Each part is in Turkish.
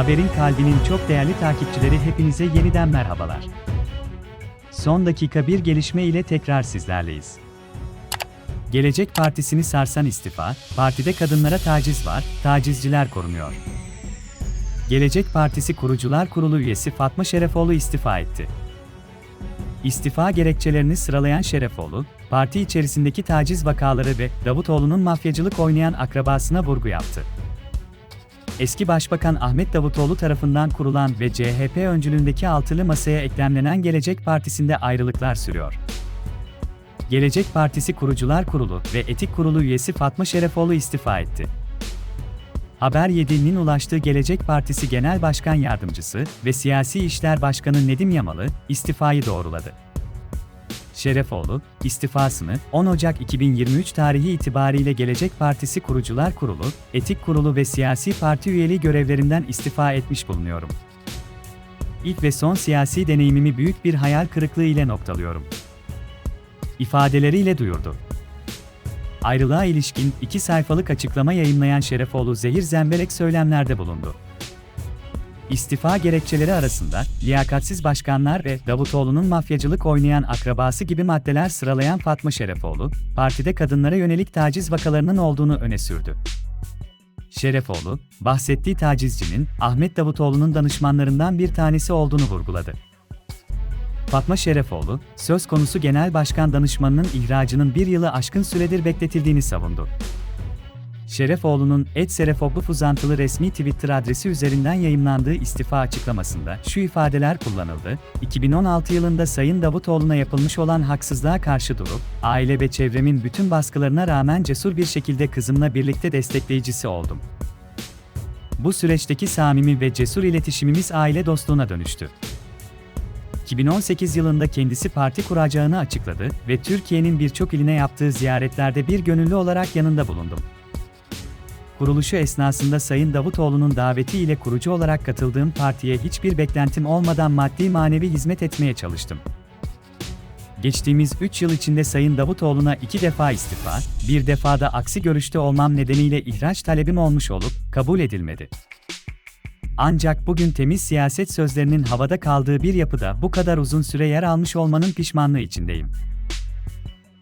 Haberin kalbinin çok değerli takipçileri hepinize yeniden merhabalar. Son dakika bir gelişme ile tekrar sizlerleyiz. Gelecek Partisi'ni sarsan istifa, partide kadınlara taciz var, tacizciler korunuyor. Gelecek Partisi Kurucular Kurulu üyesi Fatma Şerefoğlu istifa etti. İstifa gerekçelerini sıralayan Şerefoğlu, parti içerisindeki taciz vakaları ve Davutoğlu'nun mafyacılık oynayan akrabasına vurgu yaptı. Eski Başbakan Ahmet Davutoğlu tarafından kurulan ve CHP öncülüğündeki altılı masaya eklemlenen Gelecek Partisi'nde ayrılıklar sürüyor. Gelecek Partisi Kurucular Kurulu ve Etik Kurulu üyesi Fatma Şerefoğlu istifa etti. Haber 7'nin ulaştığı Gelecek Partisi Genel Başkan Yardımcısı ve Siyasi İşler Başkanı Nedim Yamalı istifayı doğruladı. Şerefoğlu, istifasını 10 Ocak 2023 tarihi itibariyle Gelecek Partisi Kurucular Kurulu, Etik Kurulu ve Siyasi Parti üyeliği görevlerinden istifa etmiş bulunuyorum. İlk ve son siyasi deneyimimi büyük bir hayal kırıklığı ile noktalıyorum. ifadeleriyle duyurdu. Ayrılığa ilişkin iki sayfalık açıklama yayınlayan Şerefoğlu zehir zemberek söylemlerde bulundu. İstifa gerekçeleri arasında, liyakatsiz başkanlar ve Davutoğlu'nun mafyacılık oynayan akrabası gibi maddeler sıralayan Fatma Şerefoğlu, partide kadınlara yönelik taciz vakalarının olduğunu öne sürdü. Şerefoğlu, bahsettiği tacizcinin Ahmet Davutoğlu'nun danışmanlarından bir tanesi olduğunu vurguladı. Fatma Şerefoğlu, söz konusu genel başkan danışmanının ihracının bir yılı aşkın süredir bekletildiğini savundu. Şerefoğlu'nun et Serefoglu uzantılı resmi Twitter adresi üzerinden yayımlandığı istifa açıklamasında şu ifadeler kullanıldı. 2016 yılında Sayın Davutoğlu'na yapılmış olan haksızlığa karşı durup, aile ve çevremin bütün baskılarına rağmen cesur bir şekilde kızımla birlikte destekleyicisi oldum. Bu süreçteki samimi ve cesur iletişimimiz aile dostluğuna dönüştü. 2018 yılında kendisi parti kuracağını açıkladı ve Türkiye'nin birçok iline yaptığı ziyaretlerde bir gönüllü olarak yanında bulundum. Kuruluşu esnasında Sayın Davutoğlu'nun davetiyle kurucu olarak katıldığım partiye hiçbir beklentim olmadan maddi manevi hizmet etmeye çalıştım. Geçtiğimiz 3 yıl içinde Sayın Davutoğlu'na iki defa istifa, bir defada aksi görüşte olmam nedeniyle ihraç talebim olmuş olup kabul edilmedi. Ancak bugün temiz siyaset sözlerinin havada kaldığı bir yapıda bu kadar uzun süre yer almış olmanın pişmanlığı içindeyim.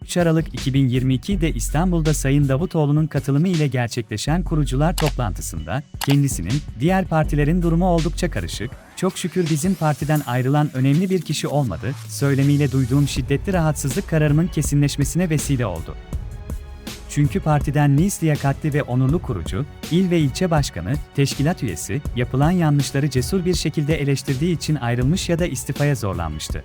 3 Aralık 2022'de İstanbul'da Sayın Davutoğlu'nun katılımı ile gerçekleşen kurucular toplantısında, kendisinin, diğer partilerin durumu oldukça karışık, çok şükür bizim partiden ayrılan önemli bir kişi olmadı, söylemiyle duyduğum şiddetli rahatsızlık kararımın kesinleşmesine vesile oldu. Çünkü partiden Nis liyakatli ve onurlu kurucu, il ve ilçe başkanı, teşkilat üyesi, yapılan yanlışları cesur bir şekilde eleştirdiği için ayrılmış ya da istifaya zorlanmıştı.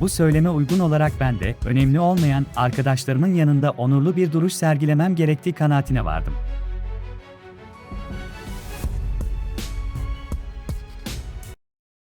Bu söyleme uygun olarak ben de önemli olmayan arkadaşlarımın yanında onurlu bir duruş sergilemem gerektiği kanaatine vardım.